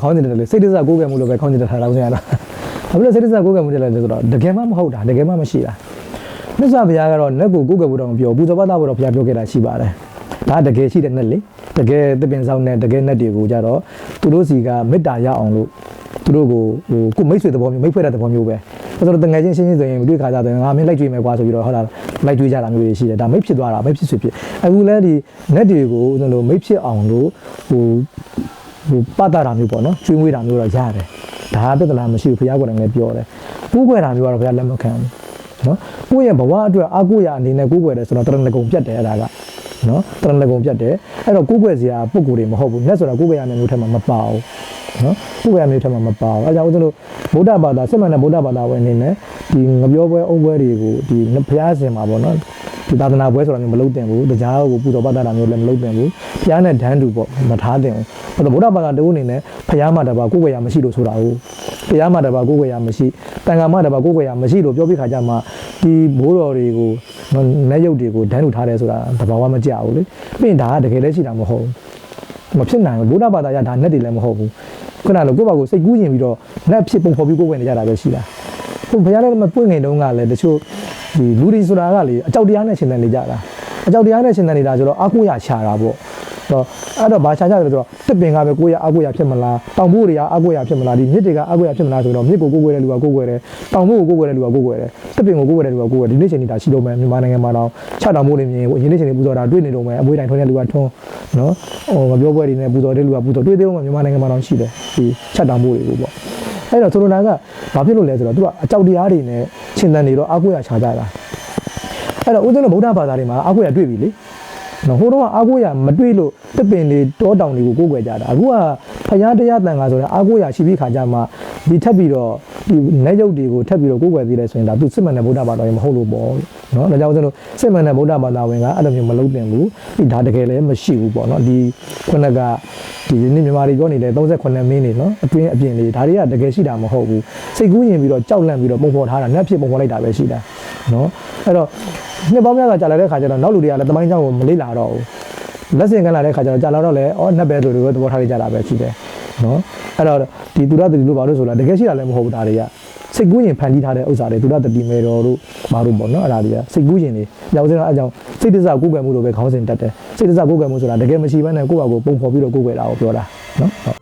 တော့ဒါကိုခေါင်းစဉ်တက်တယ်လေစိတ်တစ္ဆကိုးကံမှုလို့ပဲခေါင်းစဉ်တက်ထားတာဦးဇင်းကတော့ဘာဖြစ်လို့စိတ်တစ္ဆကိုးကံမှုတက်လဲဆိုတော့တကယ်မှမဟုတ်တာတကယ်မှမရှိတာမြတ်စွာဘုရားကတော့လက်ကိုကိုးကံမှုတော့မပြောဘူးပူဇော်ပတ်သားဘုရားဘုရားပြောခဲ့တာရှိပါတယ်ဒါကတကယ်ရှိတဲ့နဲ့လေတကယ်သပင်ဆောင်တဲ့တကယ်နဲ့တွေကိုကြတော့သူတို့စီကမေတ္တာရအောင်လို့သူတို့ကိုဟိုကိုမိတ်ဆွေသဘောမျိုးမိတ်ဖွဲ့တဲ့သဘောမျိုးပဲဆိုတော့တငယ်ချင်းရှင်းရှင်းဆိုရင်တွေ့ခါကြတယ်ငါမင်းလိုက်တွေ့မယ်ကွာဆိုပြီးတော့ဟုတ်လားလိုက်တွေ့ကြတာမျိုးတွေရှိတယ်ဒါမိတ်ဖြစ်သွားတာမိတ်ဖြစ်ဆွေဖြစ်အခုလဲဒီ net တွေကိုဦးဇင်းတို့မိတ်ဖြစ်အောင်လို့ဟို ဟိုပတ်တာတာမျိုးပေါ့နော်ကျွေးမွေးတာမျိုးတော့ရတယ်ဒါကပြဿနာမရှိဘူးဘုရားကိုယ်တိုင်လည်းပြောတယ်ကိုးကွယ်တာမျိုးကတော့ဘုရားလက်မခံဘူးနော်ကိုယ့်ရဲ့ဘဝအတွက်အကိုရအနေနဲ့ကိုးကွယ်တယ်ဆိုတော့တရဏဂုံပြတ်တယ်အဲ့ဒါကနော်တရဏဂုံပြတ်တယ်အဲ့တော့ကိုးကွယ်စရာပုံကိုယ်တွေမဟုတ်ဘူးမြတ်ဆိုတာကိုးကွယ်ရမယ့်မျိုးထက်မှမပါဘူးနော်ကိုးကွယ်ရမယ့်မျိုးထက်မှမပါဘူးအဲကြောင့်ဦးဇင်းတို့ဗုဒ္ဓဘာသာစစ်မှန်တဲ့ဗုဒ္ဓဘာသာဝင်အနေနဲ့ဒီငပြောပွဲအုံပွဲတွေကိုဒီဘုရားရှင်မှာပေါ့နော် ဒီသာသနာပွဲဆိုတာမျိုးမလုပ်တင်ဘူးတရားကိုပူဇော်ပတ်တာမျိုးလည်းမလုပ်တင်ဘူးဘုရားနဲ့ဒန်းတူပေါ့မထားတင်ဘူးအဲ့တော့ဗုဒ္ဓဘာသာတဦးအနေနဲ့ဘုရားမှာတပါကိုယ်ွယ်ရမရှိလို့ဆိုတာဟုတ်ဘုရားမှာတပါကိုယ်ွယ်ရမရှိတန်ခါမှာတပါကိုယ်ွယ်ရမရှိလို့ပြောပြခါကြမှာဒီဘိုးတော်တွေကိုလက်ရုပ်တွေကိုဒန်းတူထားတယ်ဆိုတာတဘာဝမကြဘူးလေပြီးရင်ဒါကတကယ်လည်းရှိတာမဟုတ်ဘူးမဖြစ်နိုင်ဘူးဗုဒ္ဓဘာသာရဒါနဲ့တည်းလည်းမဟုတ်ဘူးခုနကလိုကိုယ့်ဘာကိုစိတ်ကူးရင်ပြီးတော့လက်ဖြစ်ပုံဖော်ပြီးကိုယ်ွယ်နေကြတာပဲရှိတာခုဘုရားလည်းမပွင့်ငင်တုန်းကလည်းတချို့ ဒီလူတွေဆိုတာကလေအကြောက်တရားနဲ့ရှင်းတယ်နေကြတာအကြောက်တရားနဲ့ရှင်းတယ်နေတာဆိုတော့အကူရချတာပေါ့တော့အဲ့တော့ဘာချကြလဲဆိုတော့တစ်ပင်ကပဲကိုယ့်ရဲ့အကူရဖြစ်မလားတောင်ဖို့တွေကအကူရဖြစ်မလားဒီမြစ်တွေကအကူရဖြစ်မလားဆိုတော့မြစ်ကိုကိုယ်ွယ်တဲ့လူကကိုယ်ွယ်တယ်တောင်ဖို့ကိုကိုယ်ွယ်တဲ့လူကကိုယ်ွယ်တယ်တစ်ပင်ကိုကိုယ်ွယ်တဲ့လူကကိုယ်ွယ်ဒီနေ့ချိန်နေတာရှိတော့မယ်မြန်မာနိုင်ငံမှာတော့ခြတောင်ဖို့တွေမြင်ရင်းနေ့ချိန်တွေပူဇော်တာတွေ့နေတော့မယ်အမွေးတိုင်ထွန်းတဲ့လူကထွန်းနော်ဟိုမပြောပွဲတွေနဲ့ပူဇော်တဲ့လူကပူဇော်တွေ့သေးဦးမယ်မြန်မာနိုင်ငံမှာတော့ရှိတယ်ဒီခြတောင်ဖို့တွေကိုပေါ့ အဲ့တော့ဆိုလိုတာကဘာဖြစ်လို့လဲဆိုတော့သူကအကြောက်တရားတွေနဲ့ရှင်သန်နေတော့အကူရချကြတာအဲ့တော့ဦးဇင်းတို့ဗုဒ္ဓဘာသာတွေမှာအကူရတွေ့ပြီလေနော်ဟိုတော့အာကိုရမတွေ့လို့တစ်ပင်တွေတောတောင်တွေကိုကိုးကွယ်ကြတာအခုကဖယားတရားတန်ခါဆိုရင်အာကိုရရှိပြီးခါကြမှာဒီထက်ပြီးတော့ ဒီလက်ရုပ်တွေကိုထပ်ပြီးတော့ကိုယ်ွယ်သေးတယ်ဆိုရင်ဒါသူစစ်မှန်တဲ့ဗုဒ္ဓဘာသာဝင်မဟုတ်လို့ပေါ့နော်ဒါကြောင့်ကျွန်တော်စစ်မှန်တဲ့ဗုဒ္ဓဘာသာဝင်ကအဲ့လိုမျိုးမလုပ်တင်ဘူးဒီဒါတကယ်လည်းမရှိဘူးပေါ့နော်ဒီခုနကဒီနေ့မြန်မာတွေပြောနေတဲ့38မင်းနေနော်အတွင်းအပြင်တွေဒါတွေကတကယ်ရှိတာမဟုတ်ဘူးစိတ်ကူးညင်ပြီးတော့ကြောက်လန့်ပြီးတော့ပုံဖော်ထားတာနတ်ဖြစ်ပုံဖော်လိုက်တာပဲရှိတာနော်အဲ့တော့နှစ်ပေါင်းများစွာကြာလာတဲ့ခါကျတော့နောက်လူတွေကလည်းတမိုင်းကြောင့်မလေးလာတော့ဘူးလက်စင်ကလာတဲ့ခါကျတော့ကြာလာတော့လေအော်နှစ်ပဲဆိုလို့သဘောထားလိုက်ကြတာပဲရှိတယ် နော်အဲ့တော့ဒီသူရတတိလို့ဘာလို့ဆိုလားတကယ်ရှိတာလည်းမဟုတ်ဘူးဒါတွေကစိတ်ကူးရင်ဖန်တီးထားတဲ့ဥစ္စာတွေသူရတတိမေတော်တို့ဘာလို့ပေါ့နော်အဲ့ဒါတွေကစိတ်ကူးရင်တွေရောက်စင်းတော့အကြောင်းစိတ်တစ္ဆကိုယ်ကွယ်မှုလို့ပဲခေါင်းစဉ်တက်တယ်စိတ်တစ္ဆကိုယ်ကွယ်မှုဆိုတာတကယ်မရှိဘဲနဲ့ကိုယ့်ဘာကိုပုံဖော်ပြီးတော့ကိုယ်ကွယ်တာကိုပြောတာနော်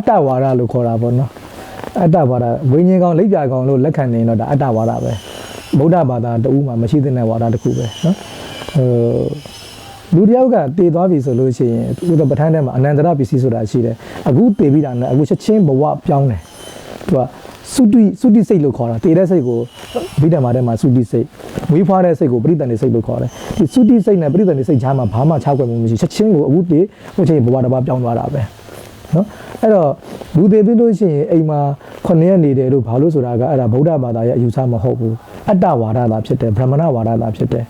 တ်ဒါကတော့အတ္တဝါဒလို့ခေါ်တာပေါ့နော်အတ္တဝါဒဝိညာဉ်ကောင်လိပ်ပြကောင်လို့လက်ခံနေတော့ဒါအတ္တဝါဒပဲဗုဒ္ဓဘာသာတူမှမရှိတဲ့ဝါဒတစ်ခုပဲနော်ဟိုလူတယောက်ကတည်သွားပြီဆိုလို့ရှိရင်ဥဒပဋ္ဌာန်းထဲမှာအနန္တရပစ္စည်းဆိုတာရှိတယ်အခုတည်ပြီးတာနဲ့အခုချက်ချင်းဘဝပြောင်းတယ်သူကစုတိစုတိစိတ်လို့ခေါ်တာတည်တဲ့စိတ်ကိုဗိဓမ္မာထဲမှာစုတိစိတ်ဝေးဖွားတဲ့စိတ်ကိုပရိသန္တိစိတ်လို့ခေါ်တယ်ဒီစုတိစိတ်နဲ့ပရိသန္တိစိတ်ကြားမှာဘာမှခြားကွယ်မှုမရှိချက်ချင်းကိုအခုတည်ဟိုချိန်ဘဝတစ်ပါးပြောင်းသွားတာပဲ နော်အဲ့တော့လူသေးပြီးလို့ရှိရင်အိမ်မှာခုနှစ်ရက်နေတယ်လို့ဘာလို့ဆိုတာကအဲ့ဒါဗုဒ္ဓဘာသာရဲ့အယူဆမဟုတ်ဘူးအတ္တဝါဒသာဖြစ်တယ်ဗြဟ္မဏဝါဒသာဖြစ်တယ်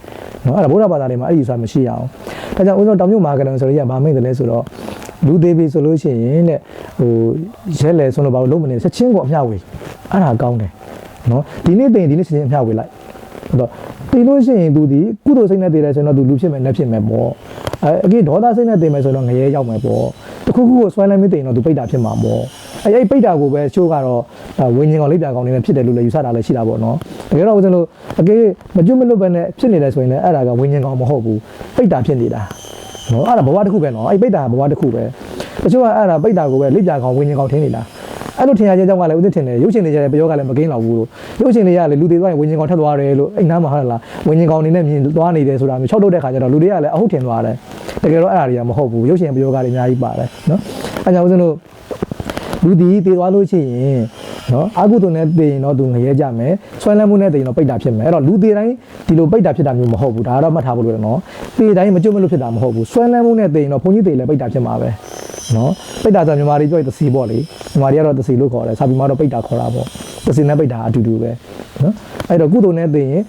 နော်အဲ့ဒါဗုဒ္ဓဘာသာတွေမှာအဲ့ဒီအယူဆမရှိရအောင်ဒါကြောင့်ဦးဆုံးတောင်မြို့မာကတန်ဆိုရရဗာမိတ်တယ်လဲဆိုတော့လူသေးပြီဆိုလို့ရှိရင်တဲ့ဟိုရဲလေဆိုတော့ဘာလို့လုံးမနေချက်ချင်းကိုအမျှဝေအဲ့ဒါကောင်းတယ်နော်ဒီနေ့တင်ဒီနေ့ချက်ချင်းအမျှဝေလိုက်အဲ့တော့တည်လို့ရှိရင်သူဒီကုသိုလ်စိတ်နဲ့တည်တယ်ဆိုရင်တော့သူလူဖြစ်မယ်လက်ဖြစ်မယ်ပေါ့အဲအကြီးဒေါသစိတ်နဲ့တည်မယ်ဆိုတော့ငရဲရောက်မယ်ပေါ့ တခုခုကိုဆွဲလိုက်မသိရင်တော့သူပိတ်တာဖြစ်မှာပေါ့အဲအဲ့ပိတ်တာကိုပဲချိုးကတော့ဝင်းချင်းကောင်လိပ်ပြကောင်နေနဲ့ဖြစ်တယ်လို့လည်းယူဆတာလည်းရှိတာပေါ့နော်တကယ်တော့ဦးဇင်းတို့အကြီးမကျွတ်မလွတ်ပဲနဲ့ဖြစ်နေတယ်ဆိုရင်လည်းအဲ့ဒါကဝင်းချင်းကောင်မဟုတ်ဘူးပိတ်တာဖြစ်နေတာနော်အဲ့ဒါဘဝတစ်ခုပဲနော်အဲ့ပိတ်တာဘဝတစ်ခုပဲတချို့ကအဲ့ဒါပိတ်တာကိုပဲလိပ်ပြကောင်ဝင်းချင်းကောင်ထင်းနေတာ အဲ့လိုထင်ရခြင်းကြောင့်ကလည်းဦးသစ်ထင်တယ်ရုပ်ရှင်တွေကြတဲ့ပယောကလည်းမကင်းတော့ဘူးလို့ရုပ်ရှင်တွေကလည်းလူတွေသွားရင်ဝิญဉ်ကောင်ထက်သွားတယ်လို့အိမ်သားမှာဟုတ်လားဝิญဉ်ကောင်အနေနဲ့မြင်သွားနေတယ်ဆိုတာမျိုး၆တုတ်တဲ့ခါကျတော့လူတွေကလည်းအဟုတ်ထင်သွားတယ်တကယ်တော့အဲ့ဒါတွေကမဟုတ်ဘူးရုပ်ရှင်ပယောကလည်းအများကြီးပါတယ်နော်အဲ့ကြောင့်ဦးဇင်းတို့လူဒီတည်သွားလို့ရှိရင်နော်အာကုတုနဲ့တည်ရင်တော့သူငရဲကြမယ်ဆွဲလန်းမှုနဲ့တည်ရင်တော့ပိတ်တာဖြစ်မယ်အဲ့တော့လူတည်တိုင်းဒီလိုပိတ်တာဖြစ်တာမျိုးမဟုတ်ဘူးဒါကတော့မှတ်ထားဖို့လိုတယ်နော်တည်တိုင်းမကြွမလို့ဖြစ်တာမဟုတ်ဘူးဆွဲလန်းမှုနဲ့တည်ရင်တော့ဘုန်းကြီးတည်လည်းပိတ်တာဖြစ်မှာပဲ နော်ပိတ်တာဆိုမြန်မာတွေပြောရင်တစီပေါ့လေမြန်မာတွေကတော့တစီလို့ခေါ်တယ်စာပေမှာတော့ပိတ်တာခေါ်တာပေါ့တစီနဲ့ပိတ်တာအတူတူပဲနော်အဲ့တော့ကုသိုလ်နဲ့သိရင်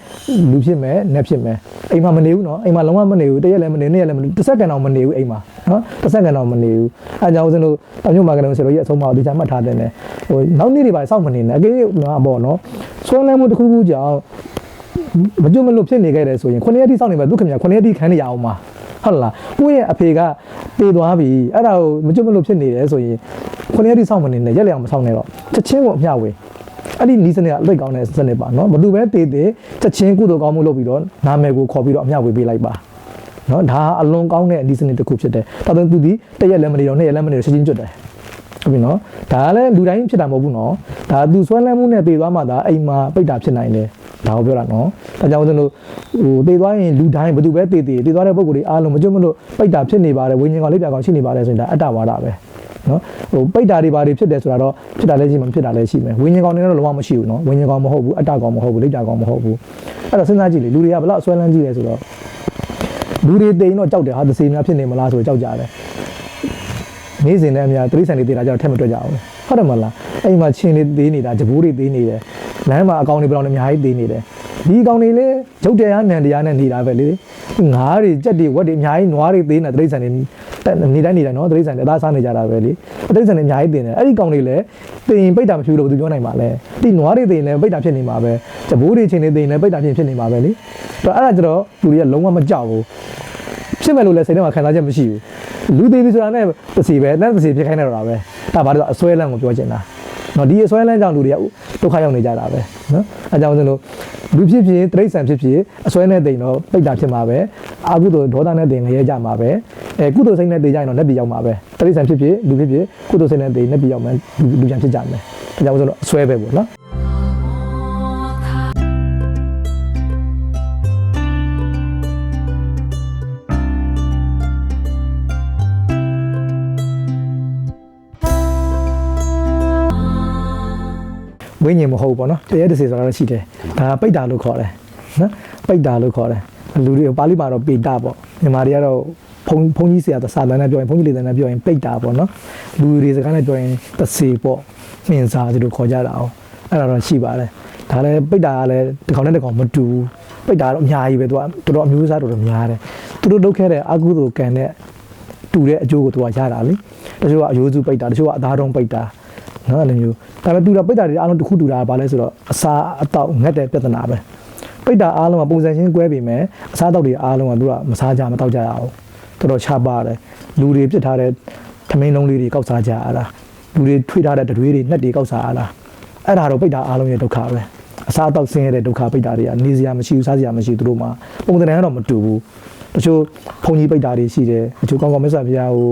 လူဖြစ်မယ်နတ်ဖြစ်မယ်အိမ်မှာမနေဘူးနော်အိမ်မှာလုံးဝမနေဘူးတရက်လည်းမနေနေ့ရက်လည်းမနေတစ်စက္ကန့်တော့မနေဘူးအိမ်မှာနော်တစ်စက္ကန့်တော့မနေဘူးအဲကြောင့်ဦးဇင်းတို့တောင်မြို့မှာကလည်းဆရာတို့ရဲ့အဆုံးအမအတိအကျမှတ်ထားတဲ့နဲ့ဟိုနောက်နေ့တွေပါစောင့်မနေနဲ့အကယ်၍ပေါ့နော်ဆွဲလန်းမှုတစ်ခုခုကြောင့်မကြုံမလို့ဖြစ်နေခဲ့တယ်ဆိုရင်ခုနှစ်ရက်တိစောင့်နေမှာဒုက္ခမြခုနှစ်ရက်တိခံနေရအောင်ပါ ဟုတ်လားကိုယ့်ရဲ့အဖေကပေသွားပြီအဲ့ဒါကိုမကြွမလို့ဖြစ်နေတယ်ဆိုရင်ခုနှစ်ရက်တိစောင့်မနေနဲ့ရက်လျောင်မစောင့်နဲ့တော့ချက်ချင်းကိုအမျှဝေးအဲ့ဒီနီးစနစ်ကအသိကောင်းတဲ့စနစ်ပါနော်ဘသူပဲတည်တည်ချက်ချင်းကုသိုလ်ကောင်းမှုလုပ်ပြီးတော့နာမည်ကိုခေါ်ပြီးတော့အမျှဝေးပေးလိုက်ပါနော်ဒါအလွန်ကောင်းတဲ့နီးစနစ်တစ်ခုဖြစ်တယ်ဒါဆိုသူဒီတစ်ရက်လည်းမနေတော့နှစ်ရက်လည်းမနေတော့ချက်ချင်းကျွတ်တယ်ဟုတ်ပြီနော်ဒါကလည်းလူတိုင်းဖြစ်တာမဟုတ်ဘူးနော်ဒါသူဆွဲလန်းမှုနဲ့တည်သွားမှသာအိမ်မှာပိတ်တာဖြစ်နိုင်တယ် ဒါကိုပြောတာနော်ဒါကြောင့်ဦးဇင်းတို့ဟိုတည်သွားရင်လူတိုင်းဘယ်သူပဲတည်တည်တည်သွားတဲ့ပုံကိုယ်တွေအားလုံးမကြွမလို့ပိတ်တာဖြစ်နေပါတယ်ဝိညာဉ်ကောင်လေးပြကောင်ရှိနေပါတယ်ဆိုရင်ဒါအတ္တဝါဒပဲနော်ဟိုပိတ်တာတွေဘာတွေဖြစ်တယ်ဆိုတာတော့ဖြစ်တာလည်းရှိမှမဖြစ်တာလည်းရှိမယ်ဝိညာဉ်ကောင်တွေတော့လုံးဝမရှိဘူးနော်ဝိညာဉ်ကောင်မဟုတ်ဘူးအတ္တကောင်မဟုတ်ဘူးလိပ်တာကောင်မဟုတ်ဘူးအဲ့တော့စဉ်းစားကြည့်လေလူတွေကဘယ်လောက်အစွဲလန်းကြည့်လဲဆိုတော့လူတွေတိန်တော့ကြောက်တယ်ဟာသစေများဖြစ်နေမလားဆိုတော့ကြောက်ကြတယ်နေ့စဉ်နဲ့အများတိရစ္ဆာန်တွေတည်တာကြောင့်ထက်မတွက်ကြအောင်ဟုတ်တယ်မလားအဲ့မှာချင်းတွေသေးနေတာဂျပူးတွေသေးနေတယ် လမ်းမှာအကောင်တွေပြောင်းနေအများကြီးသေးနေတယ်ဒီအကောင်တွေလည်းဂျုတ်တရားနံတရားနဲ့နေတာပဲလေငါးတွေကြက်တွေဝက်တွေအများကြီးနွားတွေသေးနေတာတိရစ္ဆာန်တွေနေတိုင်းနေတိုင်းနော်တိရစ္ဆာန်တွေအသားစားနေကြတာပဲလေတိရစ္ဆာန်တွေအများကြီးသေးနေတယ်အဲ့ဒီကောင်တွေလည်းတင်ရင်ပိတ်တာမဖြူလို့ဘယ်သူပြောနိုင်မှာလဲဒီနွားတွေသေးရင်လည်းပိတ်တာဖြစ်နေမှာပဲဂျပူးတွေချင်းတွေသေးရင်လည်းပိတ်တာဖြစ်ဖြစ်နေမှာပဲလေအဲ့ဒါကြတော့လူတွေကလုံးဝမကြောက်ဘူးဖြစ်မယ်လို့လည်းစိတ်ထဲမှာခံစားချက်မရှိဘူးလူသေးပြီဆိုတာနဲ့တစီပဲနဲ့တစီဖြစ်ခိုင်းနေတော့တာပဲဒါဘာလို့လဲဆိုအစွဲလန်းကိုပြောချင်တာ နော်ဒီအစွဲလန်းကြောင့်လူတွေကဒုက္ခရောက်နေကြတာပဲနော်အဲကြောင့်ကျွန်တော်လူဖြစ်ဖြစ်တိရစ္ဆာန်ဖြစ်ဖြစ်အစွဲနဲ့တိမ်တော့ပိတ်တာဖြစ်မှာပဲအာကုသိုလ်ဒေါသနဲ့တိမ်ငရဲကြမှာပဲအဲကုသိုလ်စိတ်နဲ့တိမ်ကြရင်တော့လက်ပြရောက်မှာပဲတိရစ္ဆာန်ဖြစ်ဖြစ်လူဖြစ်ဖြစ်ကုသိုလ်စိတ်နဲ့တိမ်လက်ပြရောက်မယ်လူလူပြန်ဖြစ်ကြမယ်အဲကြောင့်ကျွန်တော်အစွဲပဲပေါ့နော် ဝိညာဉ်မဟုတ်ဘူးပေါ့နော်တရားတစ်စီဆိုတာတော့ရှိတယ်ဒါကပိတ်တာလို့ခေါ်တယ်နော်ပိတ်တာလို့ခေါ်တယ်လူတွေပါဠိမှာတော့ပိတာပေါ့မြန်မာတွေကတော့ဘုံဘုံကြီးဆရာသာသနာပြောရင်ဘုံကြီးလေသနာပြောရင်ပိတ်တာပေါ့နော်လူတွေစကားနဲ့ပြောရင်တစ်စီပေါ့မြင်စားဒီလိုခေါ်ကြတာအောင်အဲ့ဒါတော့ရှိပါတယ်ဒါလည်းပိတ်တာကလည်းတစ်ကောင်နဲ့တစ်ကောင်မတူဘူးပိတ်တာတော့အများကြီးပဲသူကတော်တော်အမျိုးအစားတော်တော်များတယ်သူတို့လုပ်ခဲ့တဲ့အကုသိုလ်ကံနဲ့တူတဲ့အကျိုးကိုသူကရတာလေတချို့ကအယိုးစုပိတ်တာတချို့ကအသားတုံးပိတ်တာ နော်အဲ့လိုမျိုးဒါပေမဲ့တူတာပိတ်တာတွေအားလုံးတစ်ခုတူတာကဘာလဲဆိုတော့အစာအတော့ငတ်တဲ့ပြဿနာပဲပိတ်တာအားလုံးကပုံစံချင်းကွဲပေမဲ့အစာတော့တွေအားလုံးကသူကမစားကြမတော့ကြရအောင်တော်တော်ချပါတယ်လူတွေပြစ်ထားတဲ့သမင်းလုံးလေးတွေကောက်စားကြရတာလူတွေထွေးထားတဲ့တွေးတွေနှက်တွေကောက်စားရတာအဲ့ဒါတော့ပိတ်တာအားလုံးရဲ့ဒုက္ခပဲအစာတော့ဆင်းရဲတဲ့ဒုက္ခပိတ်တာတွေကနေစရာမရှိဘူးစားစရာမရှိဘူးသူတို့မှာပုံစံကတော့မတူဘူး တချို့ဘုံကြီးပိတ်တာတွေရှိတယ်တချို့ကောင်းကောင်းမြတ်စွာဘုရားဟို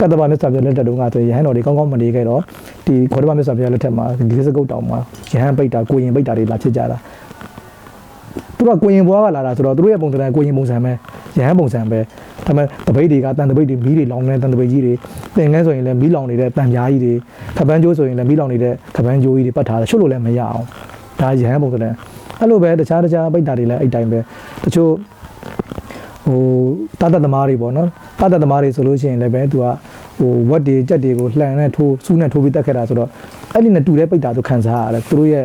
ကတ္တဗမြတ်စွာဘုရားလက်ထက်တုန်းကဆိုရင်ရဟန်းတော်တွေကောင်းကောင်းမနေခဲ့တော့ဒီခေါ်တဗမြတ်စွာဘုရားလက်ထက်မှာဒီစကုတ်တောင်မှာရဟန်းပိတ်တာကိုရင်ပိတ်တာတွေလာဖြစ်ကြတာသူကကိုရင်ဘွားကလာတာဆိုတော့သူတို့ရဲ့ပုံစံကကိုရင်ပုံစံပဲရဟန်းပုံစံပဲဒါပေမဲ့တပိတ်တွေကတန်တပိတ်တွေမီးတွေလောင်နေတဲ့တန်တပိတ်ကြီးတွေသင်ငန်းဆိုရင်လည်းမီးလောင်နေတဲ့တန်ပြားကြီးတွေခပန်းကျိုးဆိုရင်လည်းမီးလောင်နေတဲ့ခပန်းကျိုးကြီးတွေပတ်ထားတယ်ချွတ်လို့လည်းမရအောင်ဒါရဟန်းပုံစံအဲ့လိုပဲတခြားတခြားပိတ်တာတွေလည်းအဲ့တိုင်းပဲတချို့ ဟိုတာတတ်သမားတွေပေါ့နော်တာတတ်သမားတွေဆိုလို့ရှိရင်လည်းပဲသူကဟိုဝက်တွေကြက်တွေကိုလှန်နဲ့ထိုးစူးနဲ့ထိုးပြီးတက်ခဲ့တာဆိုတော့အဲ့ဒီနဲ့တူတဲ့ပိတ်တာသူခံစားရတယ်သူတို့ရဲ့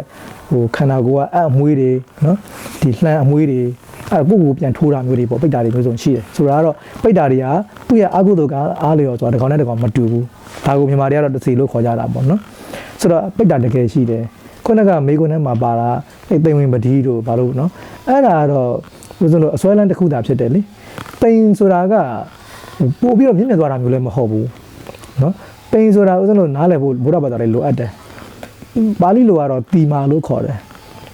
ဟိုခန္ဓာကိုယ်ကအအမွှေးတွေနော်ဒီလှန်အမွှေးတွေအဲ့ကိုယ့်ကိုယ်ပြန်ထိုးတာမျိုးတွေပေါ့ပိတ်တာတွေမျိုးစုံရှိတယ်ဆိုတော့ကတော့ပိတ်တာတွေကသူ့ရဲ့အာဟုတုကအားလျော်ဆိုတာတစ်ကောင်နဲ့တစ်ကောင်မတူဘူးဒါကိုမြန်မာတွေကတော့တစ်စီလို့ခေါ်ကြတာပေါ့နော်ဆိုတော့ပိတ်တာတကယ်ရှိတယ်ခုနကမေကွန်းထဲမှာပါတာအဲ့သိမ်ဝင်ပတိတို့ဘာလို့နော်အဲ့ဒါကတော့ ဦးဇင်းတို့အစွဲလန်းတစ်ခုသာဖြစ်တယ်လေတိမ်ဆိုတာကပို့ပြီးတော့မြင့်မြတ်သွားတာမျိုးလည်းမဟုတ်ဘူးနော်တိမ်ဆိုတာဦးဇင်းတို့နားလည်ဖို့ဘုရားဘာသာလေးလိုအပ်တယ်ပါဠိလိုကတော့တီမာလို့ခေါ်တယ်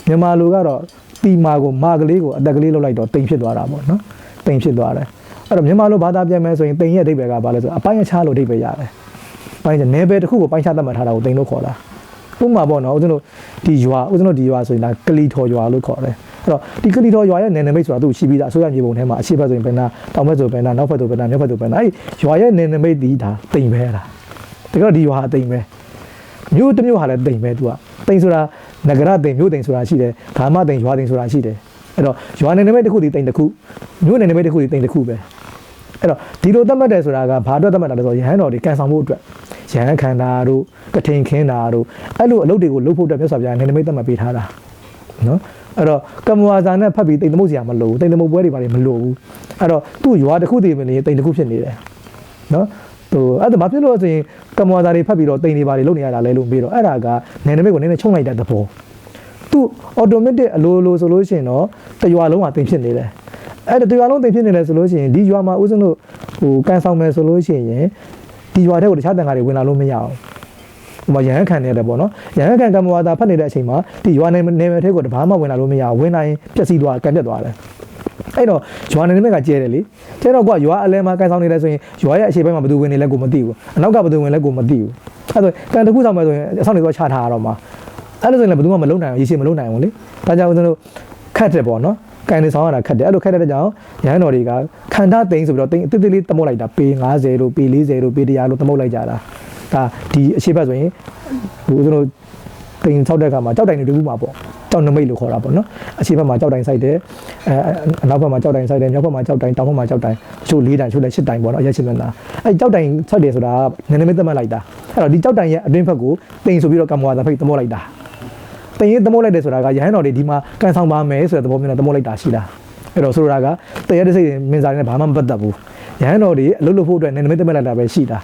မြန်မာလိုကတော့တီမာကိုမာကလေးကိုအတက်ကလေးလောက်လိုက်တော့တိမ်ဖြစ်သွားတာပေါ့နော်တိမ်ဖြစ်သွားတယ်အဲ့တော့မြန်မာလိုဘာသာပြန်မယ်ဆိုရင်တိမ်ရဲ့အဓိပ္ပာယ်ကဘာလဲဆိုတော့အပိုင်းအခြားလို့အဓိပ္ပာယ်ရတယ်ပိုင်းခြားနယ်ပယ်တစ်ခုကိုပိုင်းခြားသတ်မှတ်ထားတာကိုတိမ်လို့ခေါ်တာဥပမာပေါ့နော်ဦးဇင်းတို့ဒီရွာဦးဇင်းတို့ဒီရွာဆိုရင်ဒါကလီထော်ရွာလို့ခေါ်တယ် အဲ့တော့ဒီကလီထော်ရွာရဲ့နယ်နိမိတ်ဆိုတာသူ့ရှိပြီးသားအစိုးရမြေပုံထဲမှာအရှိတ်ဘက်ဆိုရင်ဘယ်နာတောင်ဘက်ဆိုဘယ်နာနောက်ဘက်ဆိုဘယ်နာမြောက်ဘက်ဆိုဘယ်နာအဲ့ဒီရွာရဲ့နယ်နိမိတ်ဒီဒါတိမ်ပဲလားတကယ်တော့ဒီရွာဟာတိမ်ပဲမြို့တစ်မြို့ဟာလည်းတိမ်ပဲသူကတိမ်ဆိုတာနဂရတိမ်မြို့တိမ်ဆိုတာရှိတယ်ဓမ္မတိမ်ရွာတိမ်ဆိုတာရှိတယ်အဲ့တော့ရွာနယ်နိမိတ်တစ်ခုဒီတိမ်တစ်ခုမြို့နယ်နိမိတ်တစ်ခုဒီတိမ်တစ်ခုပဲအဲ့တော့ဒီလိုသတ်မှတ်တယ်ဆိုတာကဘာအတွက်သတ်မှတ်တာလဲဆိုတော့ယဟန်တော်တွေကန်ဆောင်ဖို့အတွက်ယဟန်ခန္ဓာတို့ကထိန်ခင်းတာတို့အဲ့လိုအလုပ်တွေကိုလုပ်ဖို့အတွက်မြတ်စွာဘုရားနေနမိတ်သတ်မှတ်ပေးထားတာနော် အဲ့တော့ကမ္မဝါစာနဲ့ဖတ်ပြီးတိမ်သမုတ်စရာမလိုဘူးတိမ်သမုတ်ပွဲတွေဘာတွေမလိုဘူးအဲ့တော့သူ့ရွာတစ်ခုတည်းမနေတိမ်တစ်ခုဖြစ်နေတယ်နော်ဟိုအဲ့ဒါဘာဖြစ်လို့လဲဆိုရင်ကမ္မဝါစာတွေဖတ်ပြီးတော့တိမ်တွေဘာတွေလုပ်နေရတာလဲလို့ပြီးတော့အဲ့ဒါကနေနမိတ်ကိုနည်းနည်းချုံလိုက်တဲ့သဘောသူ့ automatic အလိုလိုဆိုလို့ရှိရင်တော့တရွာလုံးကတင်ဖြစ်နေတယ်အဲ့ဒါတရွာလုံးတင်ဖြစ်နေတယ်ဆိုလို့ရှိရင်ဒီရွာမှာဦးဇင်းတို့ဟိုကန်ဆောင်မယ်ဆိုလို့ရှိရင်ဒီရွာထဲကိုတခြားတန်ခါတွေဝင်လာလို့မရအောင် ဟိုမှာရဟန်းခံနေရတယ်ပေါ့နော်ရဟန်းခံကမ္မဝါဒဖတ်နေတဲ့အချိန်မှာဒီရွာနယ်နယ်နယ်ထဲကိုတဘာမှဝင်လာလို့မရအောင်ဝင်လာရင်ပျက်စီးသွားကံပြတ်သွားတယ်အဲ့တော့ရွာနယ်နယ်ကကျဲတယ်လေကျဲတော့ကွာရွာအလဲမှာကန်ဆောင်နေတယ်ဆိုရင်ရွာရဲ့အခြေပိုင်းမှာဘယ်သူဝင်နေလဲကိုမသိဘူးအနောက်ကဘယ်သူဝင်လဲကိုမသိဘူးအဲ့တော့ကန်တစ်ခုဆောင်မယ်ဆိုရင်အဆောင်တွေတော့ချထားရတော့မှာအဲ့လိုဆိုရင်လည်းဘယ်သူမှမလုံနိုင်ဘူးရေရှည်မလုံနိုင်ဘူးလေဒါကြောင့်ဦးဇင်းတို့ခတ်တယ်ပေါ့နော်ကန်နေဆောင်ရတာခတ်တယ်အဲ့လိုခတ်တဲ့ကြောင့်ရဟန်းတော်တွေကခန္ဓာသိမ်းဆိုပြီးတော့သိမ်းအတိတ်တိလေးသမုတ်လိုက်တာပေ90လို့ပေ40လို့ပေ100လို့သမုတ်လိုက်ကြတာ ဒါဒီအခြေဘက်ဆိုရင်ဟိုဦးဇင်းတို့သိမ်းဆောက်တဲ့အခါမှာကြောက်တိုင်တွေတူမှာပေါ့ကြောက်နမိတ်လို့ခေါ်တာပေါ့နော်အခြေဘက်မှာကြောက်တိုင်စိုက်တယ်အဲအနောက်ဘက်မှာကြောက်တိုင်စိုက်တယ်မြောက်ဘက်မှာကြောက်တိုင်တောင်ဘက်မှာကြောက်တိုင်ချို့၄တိုင်ချို့လည်း၈တိုင်ပေါ့နော်အရက်ချင်းမလားအဲကြောက်တိုင်ဆောက်တယ်ဆိုတာကနည်းနည်းမသတ်မှတ်လိုက်တာအဲ့တော့ဒီကြောက်တိုင်ရဲ့အတွင်းဘက်ကိုသိမ်းဆိုပြီးတော့ကမ္မဝါဒဖိတ်သမုတ်လိုက်တာတင်ရင်သမုတ်လိုက်တယ်ဆိုတာကရဟန်းတော်တွေဒီမှာကန်ဆောင်ပါမယ်ဆိုတဲ့သဘောမျိုးနဲ့သမုတ်လိုက်တာရှိတာအဲ့တော့ဆိုလိုတာကတရတဲ့စိတ်မင်းစားနဲ့ဘာမှမပတ်သက်ဘူးရဟန်းတော်တွေအလုပ်လုပ်ဖို့အတွက်နေနမိတ်သမက်လိုက်တာပဲရှိတာ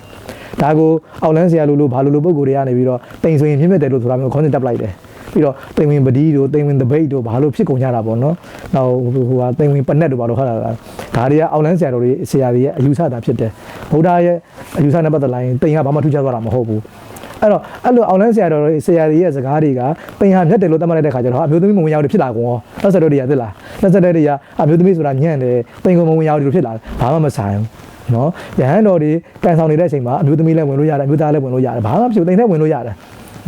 ဒါကိုအောက်လန်းဆရာလိုလိုဘာလိုလိုပုံကိုယ်တွေကနေပြီးတော့တင်ဆိုရင်မြင့်မြတ်တယ်လို့ဆိုတာမျိုးခေါင်းစဉ်တက်ပလိုက်တယ်ပြီးတော့တင်ဝင်ပဒီတို့တင်ဝင်တပိတ်တို့ဘာလို့ဖြစ်ကုန်ကြတာပေါ့နော်။နောက်ဟိုဟာတင်ဝင်ပနက်တို့ဘာလို့ခါတာလဲ။ဒါတွေကအောက်လန်းဆရာတော်တွေဆရာတွေရဲ့အယူဆတာဖြစ်တယ်။ဗုဒ္ဓရဲ့အယူဆနဲ့ပတ်သက်လာရင်တင်ကဘာမှထူးခြားသွားတာမဟုတ်ဘူး။အဲ့တော့အဲ့လိုအောင်လန်းဆရာတော်တွေဆရာတွေရဲ့စကားတွေကပင်ဟာမြတ်တယ်လို့သတ်မှတ်လိုက်တဲ့ခါကျတော့ဟာအမျိုးသမီးမဝင်ရောက်တယ်ဖြစ်လာကုန်ရောလက်ဆက်တော်တွေကသိလားလက်ဆက်တော်တွေကအမျိုးသမီးဆိုတာညံ့တယ်ပင်ကမဝင်ရောက်တယ်လို့ဖြစ်လာတယ်ဘာမှမဆိုင်ဘူး နော်ရဟန်းတော်တွေကန်ဆောင်နေတဲ့အချိန်မှာအမျိုးသမီးလည်းဝင်လို့ရတယ်အမျိုးသားလည်းဝင်လို့ရတယ်ဘာမှမဖြစ်ဘူးတိမ်ထဲဝင်လို့ရတယ်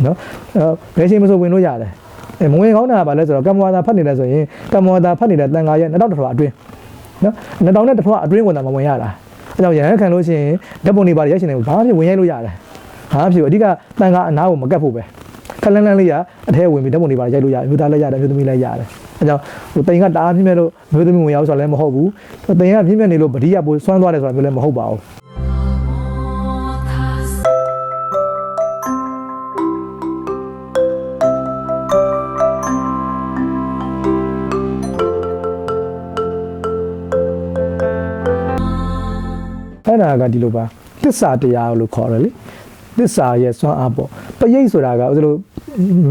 နော်အဲဘယ်ချိန်မှဆိုဝင်လို့ရတယ်အဲမဝင်ကောင်းတာကဘာလဲဆိုတော့ကမ္မဝါဒဖတ်နေတယ်ဆိုရင်ကမ္မဝါဒဖတ်နေတဲ့တန်ခါရဲ့2000ထွာအတွင်းနော်2000နဲ့တစ်ထွာအတွင်းဝင်တာမဝင်ရတာအဲကြောင့်ရဟန်းခံလို့ရှိရင်ဓာတ်ပုံတွေပါရရှင်တယ်ဘာမှဖြစ်ဝင်ရိုက်လို့ရတယ်ဟာဖြစ်အဓိကတန်ကအနားကိုမကတ်ဖို့ပဲ ခလန်းလန်းလေးကအထဲဝင်ပြီးဓာတ်ပုံတွေပါရိုက်လို့ရတယ်မြို့သားလည်းရတယ်မြို့သမီးလည်းရတယ်အဲကြောင့်ဟိုတိန်ကတအားပြင်းမဲ့လို့မြို့သမီးဝင်ရောက်ဆိုတော့လည်းမဟုတ်ဘူးတိန်ကပြင်းမဲ့နေလို့ဗတိယပိုစွမ်းသွားတယ်ဆိုတာမျိုးလည်းမဟုတ်ပါဘူးအဲ့ဒါကဒီလိုပါသစ္စာတရားလို့ခေါ်တယ်လေသစ္စာရဲ့စွမ်းအားပေါ့ ပရိတ်ဆိုတာကဥစ္စာလို့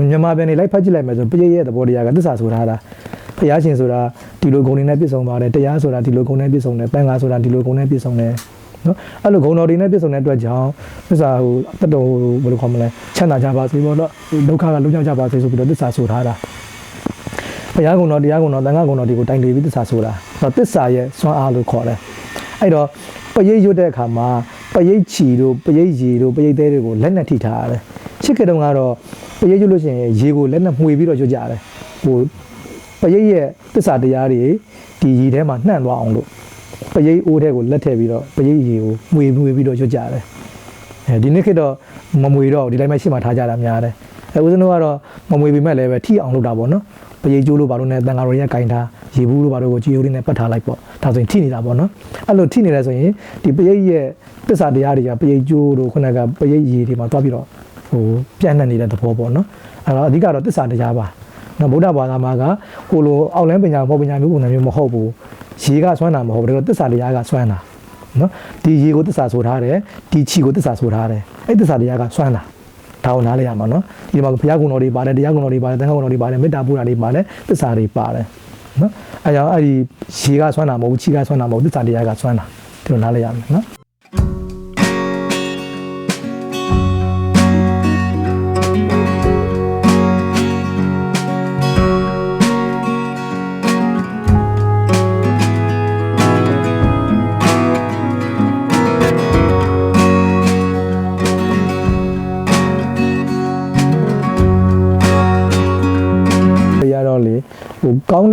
မြန်မာပြည်နေလိုက်ဖတ်ကြည့်လိုက်မယ်ဆိုပရိတ်ရဲ့သဘောတရားကသစ္စာဆိုထားတာဘုရားရှင်ဆိုတာဒီလိုဂုဏ်တွေနဲ့ပြည့်စုံပါတယ်တရားဆိုတာဒီလိုဂုဏ်နဲ့ပြည့်စုံတယ်တန်ခါဆိုတာဒီလိုဂုဏ်နဲ့ပြည့်စုံတယ်နော်အဲ့လိုဂုဏ်တော်တွေနဲ့ပြည့်စုံတဲ့အတွက်ကြောင့်သစ္စာဟိုတတော်ဟိုဘယ်လိုခေါ်မလဲချမ်းသာကြပါစေပေါ့နော်ဒုက္ခကလုံးရောက်ကြပါစေဆိုပြီးတော့သစ္စာဆိုထားတာဘုရားကုံတော်တရားကုံတော်တန်ခါကုံတော်တွေကိုတိုင်တည်ပြီးသစ္စာဆိုတာတော့သစ္စာရဲ့စွမ်းအားလို့ခေါ်တယ်အဲ့တော့ပရိတ်ရွတ်တဲ့အခါမှာပရိတ်ချီတို့ပရိတ်ရီတို့ပရိတ်သေးတွေကိုလက်နဲ့ထိထားရတယ် ချစ်ကြတုံကတော့ပရိတ်ရွတ်လို့ရှိရင်ရေကိုလက်နဲ့မှွေပြီးတော့ရွတ်ကြရတယ်ဟိုပရိတ်ရဲ့သစ္စာတရားတွေဒီရီထဲမှာနှံ့သွားအောင်လို့ပရိတ်အိုးထဲကိုလက်ထည့်ပြီးတော့ပရိတ်ရီကိုမှွေမှွေပြီးတော့ရွတ်ကြရတယ်အဲဒီနေ့ခေတ်တော့မမွေတော့ဒီတိုင်းမှရှေ့မှာထားကြတာများတယ်အဲဦးဇင်းတို့ကတော့မမွေပေမဲ့လည်းပဲထိအောင်လုပ်တာပေါ့နော်ပရိတ်ကျိုးလို့ဘာလို့လဲတန်ဃာတော်တွေကကင်ထားရေဘူးလို့ဘာလို့ကိုကြည်ရိုးလေးနဲ့ပတ်ထားလိုက်ပေါ့ဒါဆိုရင်ထိနေတာပေါ့နော်အဲ့လိုထိနေလဲဆိုရင်ဒီပရိတ်ရဲ့သစ္စာတရားတွေကပရိတ်ကျိုးတို့ခုနကပရိတ်ရေတွေမှာတွားပြီးတော့ ဟိုပြန့်နှံ့နေတဲ့သဘောပေါ့နော်အဲ့တော့အဓိကတော့သစ္စာတရားပါနော်ဗုဒ္ဓဘာသာမှာကဟိုလိုအောက်လန်းပညာဘောပညာမျိုးပုံစံမျိုးမဟုတ်ဘူးရေကဆွမ်းတာမဟုတ်ဘူးဒါတော့သစ္စာတရားကဆွမ်းတာနော်ဒီရေကိုသစ္စာဆိုထားတယ်ဒီခြီကိုသစ္စာဆိုထားတယ်အဲ့သစ္စာတရားကဆွမ်းတာဒါကိုနားလည်ရမှာနော်ဒီမှာဘုရားကုံတော်တွေပါတယ်တရားကုံတော်တွေပါတယ်တန်ခါကုံတော်တွေပါတယ်မေတ္တာပူတာတွေပါတယ်သစ္စာတွေပါတယ်နော်အဲကြောင့်အဲ့ဒီရေကဆွမ်းတာမဟုတ်ဘူးခြီကဆွမ်းတာမဟုတ်ဘူးသစ္စာတရားကဆွမ်းတာဒီလိုနားလည်ရမယ်နော်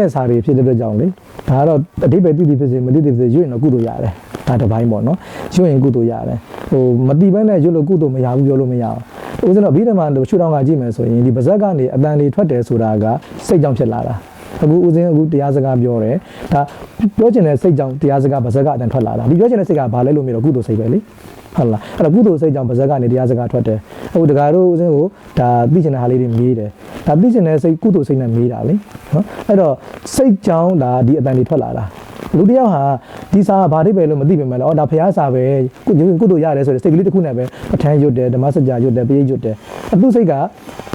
တဲ့စာတွေဖြစ်တဲ့အတွက်ကြောင့်လေဒါကတော့အတိပ္ပယ်တိတိဖြစ်စေမတိတိဖြစ်စေရွတ်ရင်တော့ကုသိုလ်ရတယ်ဒါတစ်ပိုင်းပေါ့နော်ရွတ်ရင်ကုသိုလ်ရတယ်ဟိုမတိပန်းနဲ့ရွတ်လို့ကုသိုလ်မရဘူးပြောလို့မရဘူးဦးဇင်းတော့အဘိဓမ္မာချွေတောင်ကကြည့်မယ်ဆိုရင်ဒီပါဇက်ကနေအတန်တွေထွက်တယ်ဆိုတာကစိတ်ကြောင့်ဖြစ်လာတာအခုဦးစင်းအခုတရားစကားပြောတယ်ဒါပြောချင်တဲ့စိတ်ကြောင့်တရားစကားပါဇက်ကအတန်ထွက်လာတာဒီပြောချင်တဲ့စိတ်ကဘာလဲလို့မြင်တော့ကုသိုလ်စိတ်ပဲလေ ဟုတ်လားအဲ့တော့ကုသိုလ်စိတ်ကြောင့်ပါဇက်ကနေတရားစကားထွက်တယ်အခုတကားတို့ဦးစင်းကိုဒါသိချင်တဲ့ဟာလေးတွေမေးတယ်ဒါသိချင်တဲ့စိတ်ကုသိုလ်စိတ်နဲ့မေးတာလေနော်အဲ့တော့စိတ်ကြောင့်ဒါဒီအတန်တွေထွက်လာတာလူတစ်ယောက်ဟာဒီစာကဘာတိပဲလို့မသိပေမဲ့လည်းအော်ဒါဖျားစာပဲကုကုသိုလ်ရတယ်ဆိုတဲ့စိတ်ကလေးတစ်ခုနဲ့ပဲပဋ္ဌာန်းရွတ်တယ်ဓမ္မစကြာရွတ်တယ်ပိဋကရွတ်တယ်အတုစိတ်က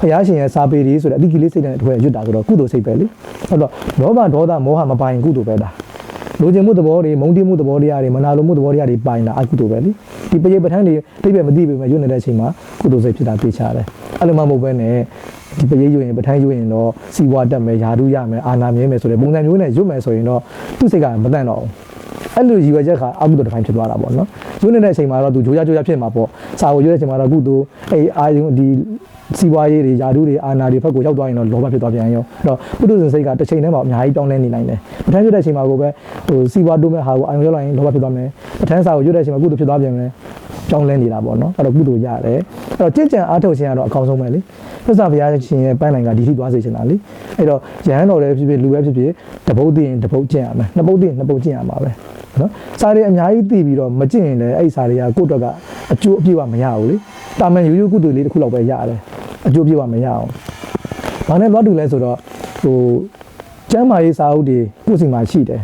ဖျားရှင်ရဲ့စာပေတွေဆိုတဲ့အတိကလေးစိတ်နဲ့တစ်ခွဲရွတ်တာဆိုတော့ကုသိုလ်စိတ်ပဲလေဟုတ်တော့လောဘဒေါသမောဟမပိုင်ကုသိုလ်ပဲဒါလိုချင်မှုသဘောတွေမုန်းတိမှုသဘောတရားတွေမနာလိုမှုသဘောတရားတွေပိုင်တာအကုသိုလ်ပဲလေ ဒီပိဋကပဋ္ဌာန်းတွေတိပဲမသိပေမဲ့ရွတ်နေတဲ့အချိန်မှာကုသိုလ်စိတ်ဖြစ်တာသိချတယ်အဲ့လိုမှမဟုတ်ပဲနဲ့ဒီပရိရွတ်ရင်ပဋ္ဌာန်းရွတ်ရင်တော့စီဝါတက်မယ်ယာဓုရမယ်အာနာမြဲမယ်ဆိုတဲ့ပုံစံမျိုးနဲ့ရွတ်မယ်ဆိုရင်တော့သူ့စိတ်ကမတန့်တော့ဘူး အဲ့လိုရည်ရွယ်ချက်ကအကုသိုလ်တစ်ပိုင်းဖြစ်သွားတာပေါ့နော်ကျွနေတဲ့အချိန်မှာတော့သူဂျိုးကြကြိုးကြဖြစ်မှာပေါ့စာကိုရွေးတဲ့အချိန်မှာတော့ကုသိုလ်အဲ့အာယုံဒီစီးပွားရေးတွေယာဓုတွေအာနာတွေဘက်ကိုရောက်သွားရင်တော့လောဘဖြစ်သွားပြန်ရောအဲ့တော့ပုထုဇဉ်စိတ်ကတစ်ချိန်တည်းမှာအများကြီးတောင်းလဲနေနိုင်တယ်ပဋ္ဌာန်းရွေးတဲ့အချိန်မှာကိုပဲဟိုစီးပွားတိုးမဲ့ဟာကိုအာယုံရောက်လာရင်လောဘဖြစ်သွားမယ်ပဋ္ဌာန်းစာကိုရွေးတဲ့အချိန်မှာကုသိုလ်ဖြစ်သွားပြန်မယ်ကြောင်းလဲနေတာပေါ့နော်အဲ့တော့ကုသိုလ်ရတယ်အဲ့တော့ကြင်ကြံအားထုတ်ခြင်းကတော့အကောင်းဆုံးပဲလေသစ္စာဘုရားရှင်ရဲ့ပန်းနိုင်ကဒီထိသွားစေချင်တာလေအဲ့တော့ရဟန်းတော်လည်းဖြစ်ဖြစ်လူပဲဖြစ်ဖြစ်တပုတ်သိရင်တပုတ်ကျင့်ရမယ်နှစ်ပုတ်သိရင်နှစ်ပုတ်ကျင့်ရမှာပဲ နော်စာတွေအများကြီးသိပြီးတော့မကျင့်ရင်လည်းအဲ့ဒီစာတွေကကိုယ့်အတွက်ကအကျိုးအပြည့်အဝမရဘူးလေတာမန်ရိုးရိုးကုသိုလ်လေးတစ်ခုလောက်ပဲရတယ်အကျိုးအပြည့်အဝမရအောင်ဘာနဲ့လွှတ်တူလဲဆိုတော့ဟိုကျမ်းမာရေးစာအုပ်တွေကိုယ့်စီမှာရှိတယ်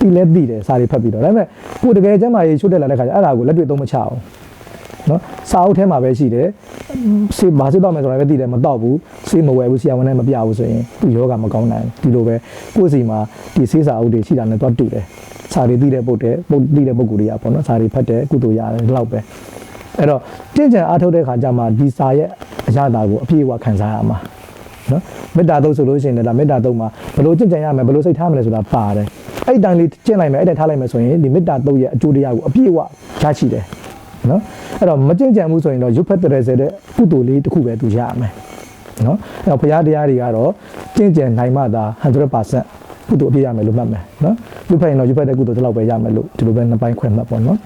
တီလဲတီတယ်စာတွေဖတ်ပြီးတော့ဒါပေမဲ့ကိုယ်တကယ်ကျမ်းမာရေးချွတ်တက်လာတဲ့ခါကျအဲ့ဒါကိုလက်တွေ့သုံးမချအောင်နော်စာအုပ်ထဲမှာပဲရှိတယ်စေးဘာစေးတော့မယ်ဆိုတာပဲသိတယ်မတော့ဘူးစေးမဝယ်ဘူးဆရာဝန်နဲ့မပြဘူးဆိုရင်သူယောဂမကောင်းနိုင်ဘူးဒီလိုပဲကိုယ့်စီမှာဒီစေးစာအုပ်တွေရှိတာနဲ့တော့တူတယ် စာတွေသိတဲ့ပုတ်တဲ့ပုတ်သိတဲ့ပုဂ္ဂိုလ်တွေကပေါ့နော်စာတွေဖတ်တဲ့ကုသိုလ်ရတယ်ဒီလောက်ပဲအဲ့တော့တင့်ကြံအားထုတ်တဲ့ခါကျမှဒီစာရဲ့အရသာကိုအပြည့်အဝခံစားရမှာနော်မေတ္တာတုတ်ဆိုလို့ရှိရင်လည်းဒါမေတ္တာတုတ်မှာဘယ်လိုကြင်ကြံရမယ်ဘယ်လိုစိတ်ထားမလဲဆိုတာပါတယ်အဲ့ဒီတိုင်းလေးကျင့်လိုက်မယ်အဲ့ဒါထားလိုက်မယ်ဆိုရင်ဒီမေတ္တာတုတ်ရဲ့အကျိုးတရားကိုအပြည့်အဝရရှိတယ်နော်အဲ့တော့မကြင်ကြံဘူးဆိုရင်တော့ရုပ်ဖက်တဲ့ဆဲတဲ့ကုသိုလ်လေးတစ်ခုပဲသူရရမယ်နော်အဲ့တော့ဘုရားတရားတွေကတော့ကြင်ကြံနိုင်မှသာ100% ကုသိုလ်အပြည့်ရမယ်လို့မှတ်မယ်နော်ရုပ်ဖက်ရင်တော့ရုပ်ဖက်တဲ့ကုသိုလ်တစ်လောက်ပဲရမယ်လို့ဒီလိုပဲနှစ်ပိုင်းခွဲမှတ်ပေါ့နော်